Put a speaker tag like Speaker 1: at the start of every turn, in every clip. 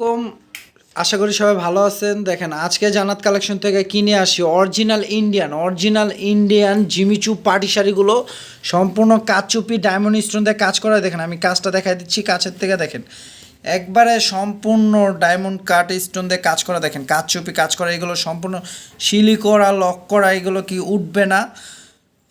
Speaker 1: কম আশা করি সবাই ভালো আছেন। দেখেন, আজকে জানাত কালেকশন থেকে কিনে আসি? Original Indian original Indian Jimmy Choo party শাড়িগুলো সম্পূর্ণ কাচুপি ডায়মন্ড স্টোন দিয়ে কাজ করা দেখেন, আমি কাজটা দেখাই দিচ্ছি কাছের থেকে, দেখেন। একবারে সম্পূর্ণ ডায়মন্ড কাট স্টোন দিয়ে কাজ করা। দেখেন, কাচুপি কাজ করা, এগুলো সম্পূর্ণ শিলি করা, লক করা, এগুলো কি উঠবে না?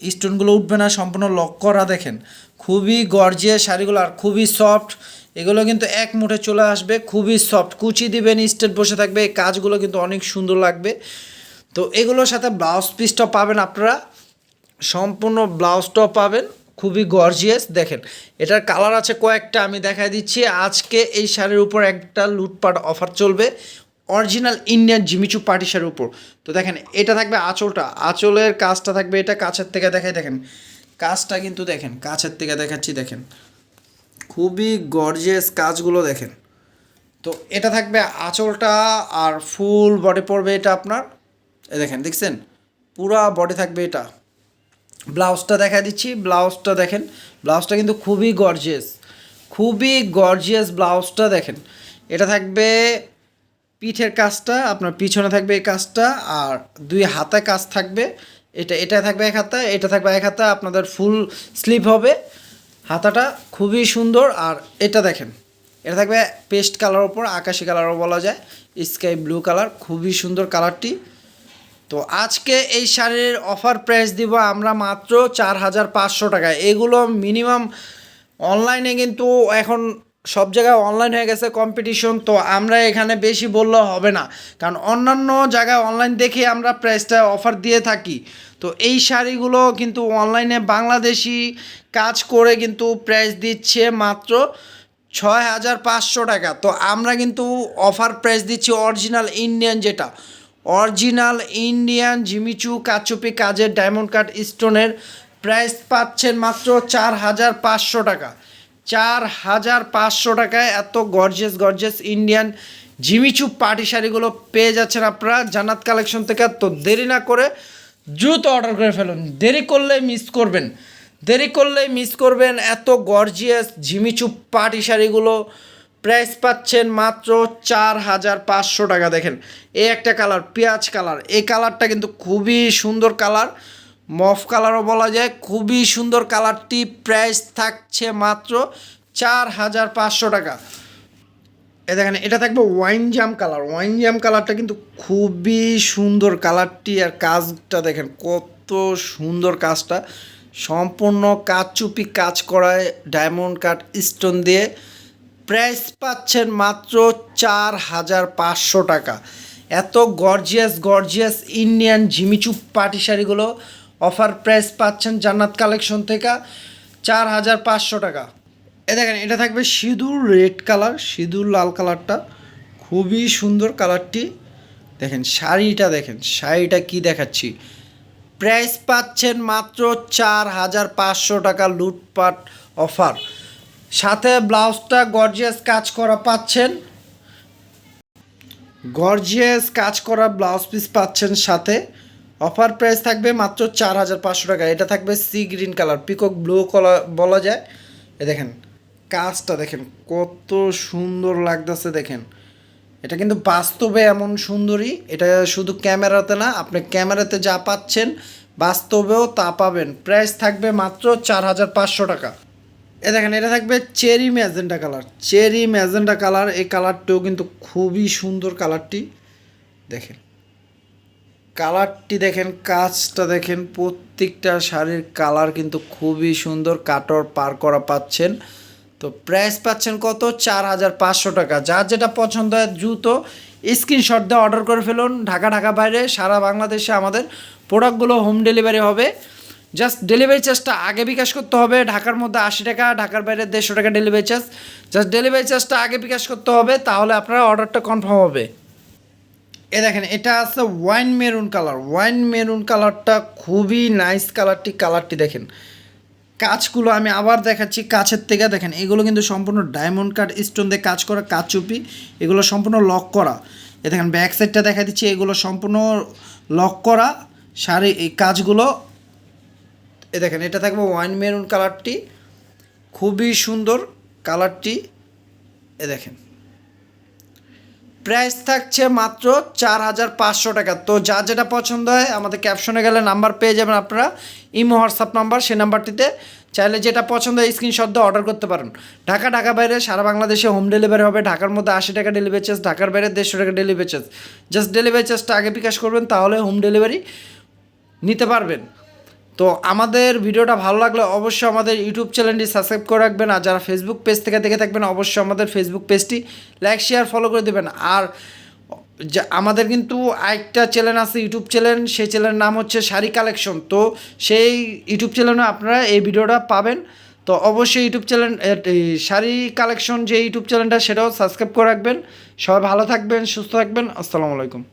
Speaker 1: স্টোনগুলো উঠবে না, সম্পূর্ণ লক করা, দেখেন। খুবই গর্জিয়াস শাড়িগুলো আর খুবই সফট এগুলো কিন্তু এক মুঠে চলে আসবে, খুবই সফট কুচি দিবেন স্টেট বসে থাকবে, এই কাজগুলো কিন্তু অনেক সুন্দর লাগবে। তো এগুলোর সাথে ব্লাউজ পিসটা পাবেন আপনারা। সম্পূর্ণ ব্লাউজটাও পাবেন, খুবই গর্জিয়াস দেখেন, এটার কালার আছে কয়েকটা, আমি দেখাই দিচ্ছি। আজকে এই শাড়ির উপর একটা লুটপাট অফার চলবে অরিজিনাল ইন্ডিয়ান জিমিচু পার্টি শাড়ির উপর। তো দেখেন, এটা থাকবে আঁচলটা। আঁচলের কাজটা থাকবে এটা কাছের থেকে দেখাই দেখেন। কাজটা কিন্তু দেখেন, কাছের থেকে দেখাচ্ছি, দেখেন। খুবই গর্জিয়াস কাজগুলো দেখেন। তো এটা থাকবে আঁচলটা আর ফুল বডি পড়বে এটা আপনার। এ দেখেন, দেখছেন? পুরা বডি থাকবে এটা। ব্লাউজটা দেখা দিচ্ছি ব্লাউজটা দেখেন। ব্লাউজটা কিন্তু খুবই গর্জিয়াস খুবই গর্জিয়াস ব্লাউজটা দেখেন। এটা থাকবে পিঠের কাজটা, আপনার পিছনে থাকবে এই কাজটা, আর দুই হাতে কাজ থাকবে। এটা এটা থাকবে এক হাতা, এটা থাকবে এক হাতা, আপনাদের ফুল স্লিভ হবে। হাতাটা খুবই সুন্দর আর এটা দেখেন, এটা থাকবে পেস্ট কালার ওপর আকাশি কালারও বলা যায়, স্কাই ব্লু কালার, খুবই সুন্দর কালারটি। তো আজকে এই শাড়ির অফার প্রাইস দিব আমরা মাত্র চার হাজার পাঁচশো টাকায়। এগুলো মিনিমাম অনলাইনে কিন্তু এখন সব জায়গায় অনলাইন হয়ে গেছে কম্পিটিশন তো আমরা এখানে বেশি বললে হবে না। কারণ অন্যান্য জায়গায় অনলাইন দেখে আমরা প্রাইসটা অফার দিয়ে থাকি। তো এই শাড়িগুলো কিন্তু অনলাইনে বাংলাদেশি কাজ করে কিন্তু প্রাইস দিচ্ছে মাত্র ছয় হাজার পাঁচশো টাকা। তো আমরা কিন্তু অফার প্রাইস দিচ্ছি অরিজিনাল ইন্ডিয়ান যেটা। অরিজিনাল ইন্ডিয়ান জিমিচু কাচুপি কাজের ডায়মন্ড কাট স্টোনের প্রাইস পাচ্ছেন মাত্র চার হাজার পাঁচশো টাকা। চার হাজার পাঁচশো টাকায় এত gorgeous gorgeous Indian Jimmy Choo party শাড়িগুলো পেয়ে যাচ্ছেন আপনারা। জান্নাত কালেকশন থেকে তো দেরি না করে দ্রুত অর্ডার করে ফেলুন। দেরি করলে মিস করবেন। দেরি করলে মিস করবেন এত গর্জিয়াস ঝিমিচু পাটি শাড়িগুলো। প্রাইস পাচ্ছেন মাত্র চার হাজার পাঁচশো টাকা। দেখেন, এই একটা কালার পেঁয়াজ কালার এই কালারটা কিন্তু খুবই সুন্দর কালার মফ কালারও বলা যায়, খুবই সুন্দর কালারটি প্রাইস থাকছে মাত্র চার হাজার পাঁচশো টাকা। এ দেখেন, এটা থাকবে wine jam colour. Wine jam কালারটা কিন্তু খুবই সুন্দর কালারটি আর কাজটা দেখেন, কত সুন্দর কাজটা। সম্পূর্ণ কাচুপি কাজ করায় ডায়মন্ড কাট, স্টোন দিয়ে। প্রাইস পাচ্ছেন মাত্র চার হাজার পাঁচশো টাকা। এত গর্জিয়াস গর্জিয়াস ইন্ডিয়ান ঝিমিচু পাটি শাড়িগুলো অফার প্রাইস পাচ্ছেন জান্নাত কালেকশন থেকে চার হাজার পাঁচশো টাকা। এ দেখেন, এটা থাকবে সিঁদুর রেড কালার, সিঁদুর লাল কালারটা। খুবই সুন্দর কালারটি। দেখেন, শাড়িটা দেখেন, শাড়িটা কি দেখাচ্ছি? প্রাইস পাচ্ছেন মাত্র চার হাজার পাঁচশো টাকা লুটপাট অফার। সাথে ব্লাউজটা গর্জিয়াস কাজ করা পাচ্ছেন। গর্জিয়াস কাজ করা ব্লাউজ পিস পাচ্ছেন সাথে। অফার প্রাইস থাকবে মাত্র চার হাজার পাঁচশো টাকা। এটা থাকবে sea green colour, peacock blue colour বলা যায়। এ দেখেন, কাজটা দেখেন, কত সুন্দর লাগতেছে দেখেন। এটা কিন্তু বাস্তবে এমন সুন্দরী, এটা শুধু ক্যামেরাতে না, আপনি ক্যামেরাতে যা পাচ্ছেন, বাস্তবেও তা পাবেন। প্রাইস থাকবে মাত্র চার হাজার পাঁচশো টাকা। এ দেখেন, এটা থাকবে cherry magenta colour. Cherry magenta colour, এই কালারটিও কিন্তু খুবই সুন্দর কালারটি। দেখেন কালারটি দেখেন, কাজটা দেখেন, প্রত্যেকটা শাড়ির কালার কিন্তু খুবই সুন্দর, কাটর পার করা পাচ্ছেন। তো প্রাইস পাচ্ছেন কত? চার হাজার পাঁচশো টাকা। যার যেটা পছন্দ হয় দ্রুত স্ক্রিনশট দিয়ে অর্ডার করে ফেলুন। ঢাকা ঢাকা বাইরে, সারা বাংলাদেশে আমাদের প্রোডাক্টগুলো হোম ডেলিভারি হবে। জাস্ট ডেলিভারি চার্জটা আগে বিকাশ করতে হবে। ঢাকার মধ্যে আশি টাকা, ঢাকার বাইরে দেড়শো টাকা ডেলিভারি চার্জ জাস্ট ডেলিভারি চার্জটা আগে বিকাশ করতে হবে, তাহলে আপনার অর্ডারটা কনফার্ম হবে। এ দেখেন, এটা আছে wine maroon colour. Wine maroon কালারটা খুবই নাইস কালারটি কালারটি দেখেন। কাজগুলো আমি আবার দেখাচ্ছি কাছের থেকে দেখেন, এগুলো কিন্তু সম্পূর্ণ ডায়মন্ড কাট, স্টোন দিয়ে কাজ করা কাজ চুপি এগুলো সম্পূর্ণ লক করা। এ দেখেন, ব্যাক সাইডটা দেখা দিচ্ছি, এগুলো সম্পূর্ণ লক করা, শাড়ি, এই কাজগুলো। এ দেখেন, এটা থাকবে ওয়াইন মেরুন কালারটি, খুবই সুন্দর কালারটি। এ দেখেন। প্রাইস থাকছে মাত্র চার হাজার পাঁচশো টাকা। তো যা যেটা পছন্দ হয়, আমাদের ক্যাপশনে গেলে নাম্বার পেয়ে যাবেন আপনারা। ইমো হোয়াটসঅ্যাপ নাম্বার সেই নাম্বারটিতে চাইলে যেটা পছন্দ হয় স্ক্রিনশট দিয়ে অর্ডার করতে পারেন। ঢাকা ঢাকা বাইরে, সারা বাংলাদেশে হোম ডেলিভারি হবে। ঢাকার মধ্যে আশি টাকা ডেলিভারি চার্জ ঢাকার বাইরে দেড়শো টাকা ডেলিভারি চার্জ জাস্ট ডেলিভারি চার্জটা আগে বিকাশ করবেন, তাহলে হোম ডেলিভারি নিতে পারবেন। তো আমাদের ভিডিওটা ভালো লাগলে অবশ্যই আমাদের ইউটিউব চ্যানেলটি সাবস্ক্রাইব করে রাখবেন, আর যারা ফেসবুক পেজ থেকে দেখে থাকবেন, অবশ্যই আমাদের ফেসবুক পেজটি লাইক শেয়ার ফলো করে দেবেন। আর আমাদের কিন্তু আরেকটা চ্যানেল আছে, ইউটিউব চ্যানেল সেই চ্যানেলের নাম হচ্ছে শাড়ি কালেকশন তো সেই ইউটিউব চ্যানেলে আপনারা এই ভিডিওটা পাবেন। তো অবশ্যই ইউটিউব চ্যানেল শাড়ি কালেকশন যে ইউটিউব চ্যানেলটা সেটাও সাবস্ক্রাইব করে রাখবেন। সবাই ভালো থাকবেন, সুস্থ থাকবেন। আসসালামু আলাইকুম।